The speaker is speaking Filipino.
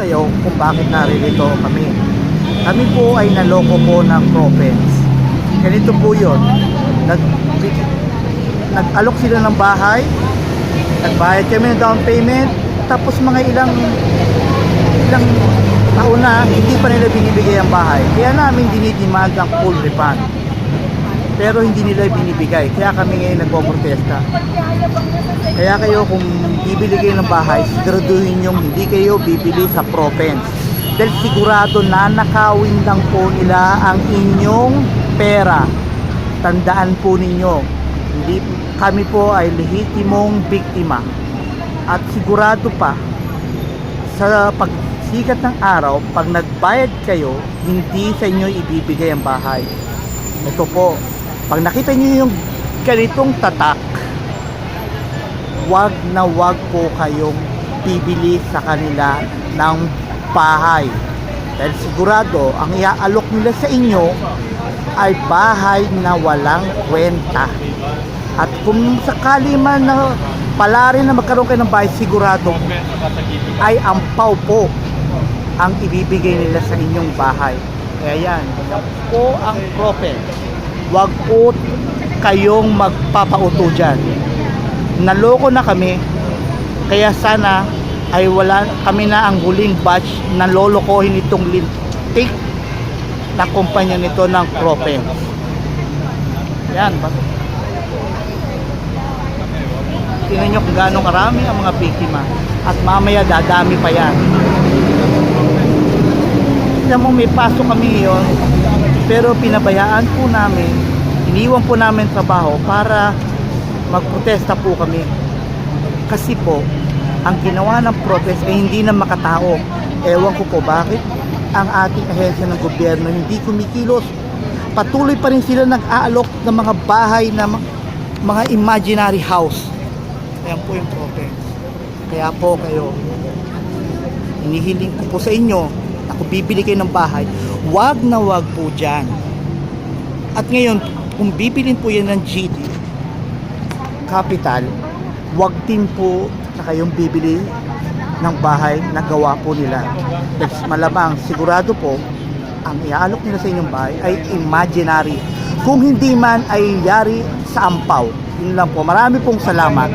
kayo kung bakit naririto kami. Kami po ay naloko po ng province. Ganito po yun. Nag, nag-alok sila ng bahay, nagbayad kami ng down payment, tapos mga ilang ilang taon na hindi pa nila binibigay ang bahay. Kaya namin dinidemand ang full refund. Pero hindi nila binibigay. Kaya kami ngayon nagpoprotesta. Kaya kayo kung bibili kayo ng bahay, siguraduhin yung hindi kayo bibili sa province. Dahil sigurado nanakawin lang po nila ang inyong pera. Tandaan po ninyo, hindi kami po ay lehitimong biktima. At sigurado pa, sa pagsikat ng araw, pag nagbayad kayo, hindi sa inyo ibibigay ang bahay. Ito po, pag nakita niyo yung ganitong tatak, wag na wag po kayong bibili sa kanila ng bahay. Dahil sigurado, ang iaalok nila sa inyo ay bahay na walang kwenta. At kung sakali man na pala rin na magkaroon kayo ng bahay, sigurado ay ampaw po ang ibibigay nila sa inyong bahay. Kaya yan, po ang prophet. Huwag po kayong magpapauto dyan. Naloko na kami, kaya sana ay wala kami na ang huling batch na lolokohin itong lintik na kumpanya nito ng prophet. Yan, ba? Tingnan nyo kung gaano karami ang mga biktima. At mamaya dadami pa yan. Tingnan mo may pasok kami ngayon. Pero pinabayaan po namin, iniwan po namin trabaho para magprotesta po kami. Kasi po, ang ginawa ng protest ay hindi na makatao. Ewan ko po bakit ang ating ahensya ng gobyerno hindi kumikilos. Patuloy pa rin sila nag-aalok ng mga bahay na mga imaginary house. Ayan po yung protest. Kaya po kayo, inihiling ko po sa inyo na kung bibili kayo ng bahay, wag na wag po dyan. At ngayon, kung bibilin po yan ng GD, capital, wag din po na kayong bibili ng bahay na gawa po nila. Dahil malamang, sigurado po, ang iaalok nila sa inyong bahay ay imaginary. Kung hindi man ay yari sa ampaw. Yun lang po. Marami pong salamat.